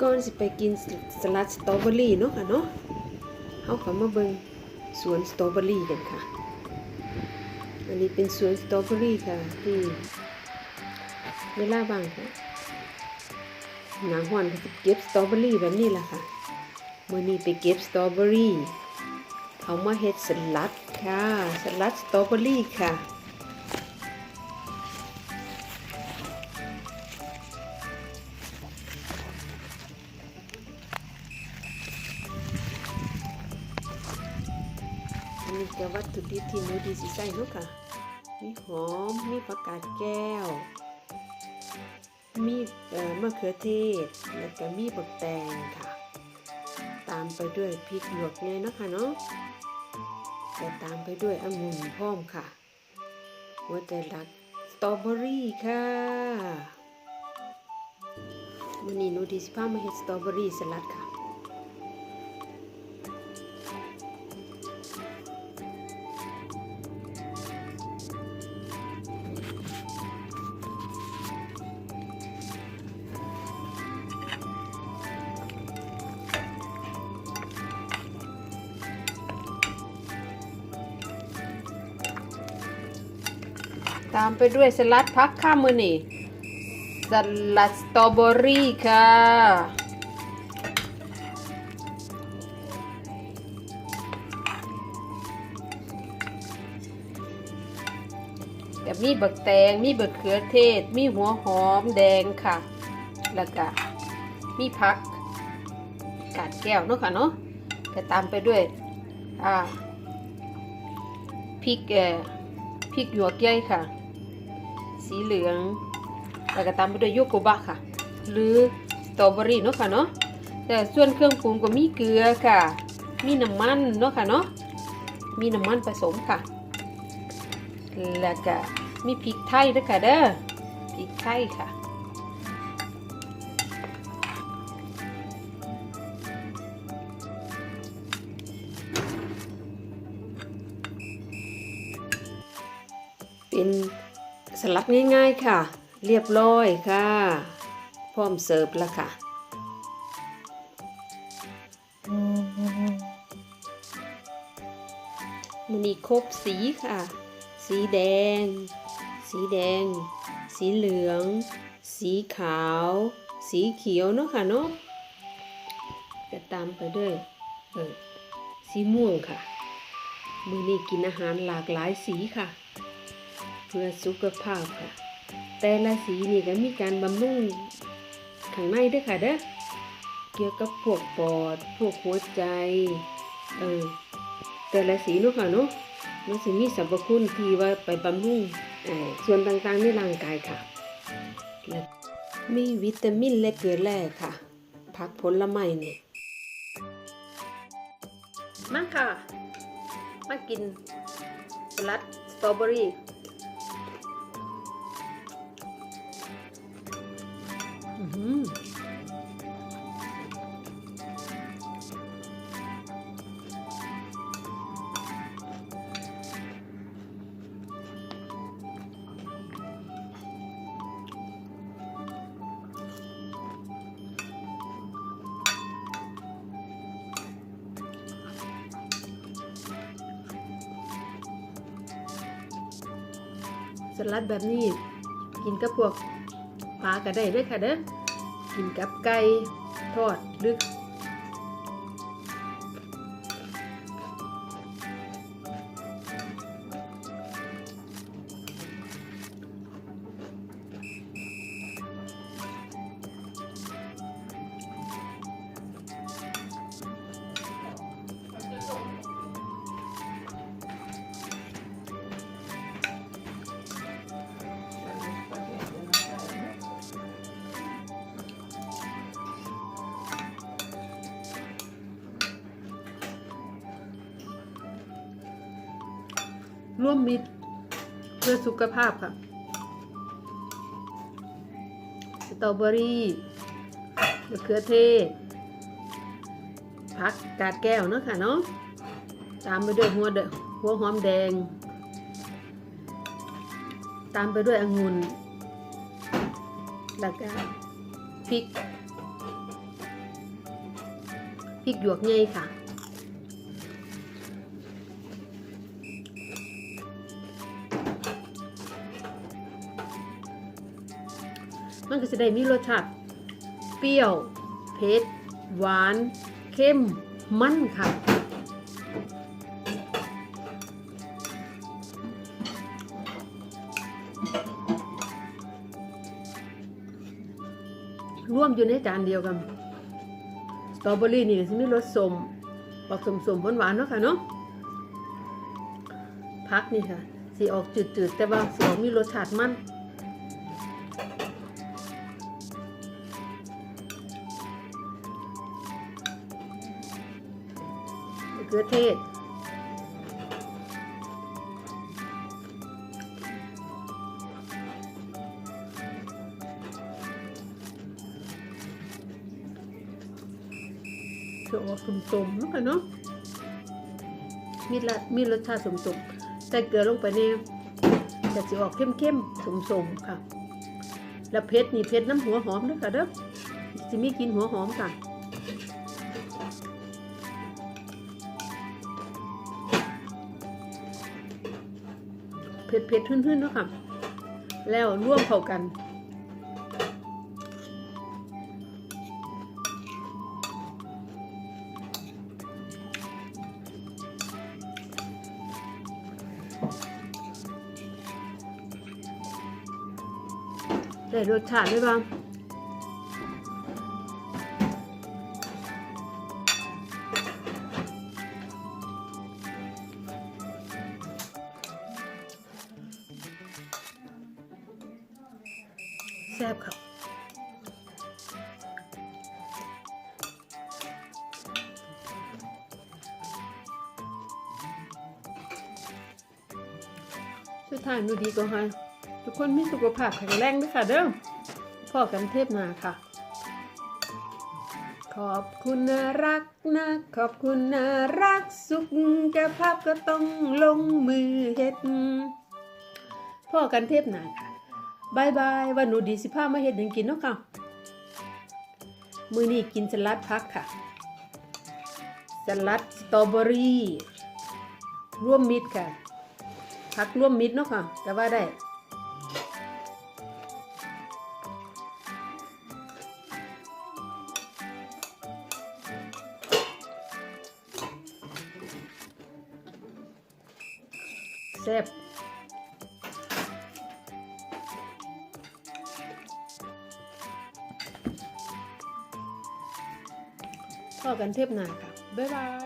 ก่อนสิไปกินสลัดสตรอเบอรี่เนาะค่ะเนาะเฮาก็มาเบิงสวนสตรอเบอรี่กันค่ะ อันนี้เป็นสวนสตรอเบอรี่ค่ะที่เวลาบางค่ะหนาฮ้อนก็จะเก็บสตรอเบอรี่แบบนี้แหละค่ะมื้อนี้ไปเก็บสตรอเบอรี่เอามาเฮ็ดสลัดค่ะ สลัดสตรอเบอรี่ค่ะ อันนี้ก็วัตถุดิบที่หนูดีสิใส่เนาะค่ะ มีหอม มีผักกาดแก้ว มีมะเขือเทศ แล้วก็มีบักแตงค่ะ ตามไปด้วยพริกหยวกไงเนาะค่ะเนาะแต่ตามไปด้วยองุ่นพร้อมค่ะ หัวใจรักสตรอเบอรี่ค่ะวันนี้หนูดีสิพามาเฮ็ดสตรอเบอรี่สลัดค่ะ ตามไปด้วยสลัดพักข้ามมือนี่สลัดสตรอเบอรี่ค่ะแต่มีบักแตง มีบักเขือเทศ มีหัวหอมแดงค่ะ แล้วก็มีพักกาดแก้วเนาะค่ะเนาะก็ตามไปด้วยอ่าพริกเอ่พริกหยวกใหญ่ค่ะ สีเหลือง แล้วก็ตามไปด้วยโยโกบะค่ะ หรือสตรอเบอรี่เนาะค่ะเนาะแต่ส่วนเครื่องปรุงก็มีเกลือค่ะ มีน้ำมันเนาะค่ะเนาะ มีน้ำมันผสมค่ะ แล้วก็มีพริกไทยด้วยค่ะเด้อ พริกไทยค่ะเป็น สลัดง่ายๆค่ะ เรียบร้อยค่ะ พร้อมเสิร์ฟแล้วค่ะ มันนี่ครบสีค่ะ สีแดง สีแดง สีเหลือง สีขาว สีเขียวเนาะค่ะเนาะจะตามไปด้วยเออสีม่วงค่ะ มือนี้กินอาหารหลากหลายสีค่ะ พื่อสุขภาพค่ะ แต่ละสีนี่ก็มีการบำรุงข้างในด้วยค่ะเด้อเกี่ยวกับพวกปอด พวกหัวใจ เออ แต่ละสีเนาะค่ะเนาะมันสิมีสรรพคุณที่ว่าไปบำรุงออส่วนต่างๆในร่างกายค่ะและมีวิตามินและเกลือแร่ค่ะ ผักผลไม้นี่มาค่ะ มากินสลัดสตรอเบอรี่ สลัดแบบนี้ กินกับพวกปลาก็ได้ด้วยค่ะเด้อกินกับไก่ทอดหรือ ร่วมมิตรเพื่อสุขภาพค่ะ สตรอเบอรี่มะเขือเทศผักกาดแก้วเนาะค่ะเนาะตามไปด้วยหัวหัวหอมแดง ตามไปด้วยองุ่นแล้วก็พริกพริกหยวกใหญ่ค่ะ มันก็จะได้มีรสชาติเปรี้ยวเผ็ดหวานเข้มมันค่ะร่วมอยู่ในจานเดียวกัน สตรอเบอรี่นี่จะมีรสสมออกสมสมๆหวานๆเนาะค่ะเนาะพักนี่ค่ะ สีออกจืดๆ แต่ว่าสีออกมีรสชาติมัน มะเขือเทศจะออกสมๆนะคะเนาะมีละมีรสชาติสมๆแต่เกลือลงไปเนี่ยจะจะออกเข้มๆสมๆค่ะ แล้วเผ็ดนี่เผ็ดน้ำหัวหอมด้วยค่ะเด้อจะมีกินหัวหอมค่ะ เผ็ดเผ็ดๆทื่นๆเนาะค่ะ แล้วร่วมเข้ากัน ได้รสชาติด้วยบ้าง แซ่บครับสุดท้ายหนูดีก็ให้ทุกคนมีสุขภาพแข็งแรงด้วยค่ะเด้อพ่อกันเทพนาค่ะ ขอบคุณนะรักนะ ขอบคุณนะรักสุขแก่ภาพก็ต้องลงมือเฮ็ดพ่อกันเทพนาค่ะ บายบายวันหนูดีสิพามาเฮ็ดหยังกินเนาะค่ะ มือนี้กินสลัดพักค่ะ สลัดสตรอเบอรี่ร่วมมิตรค่ะ พักร่วมมิตรเนาะค่ะก็ว่าได้แซ่บ พอกันเทปหนาค่ะ บ๊ายบาย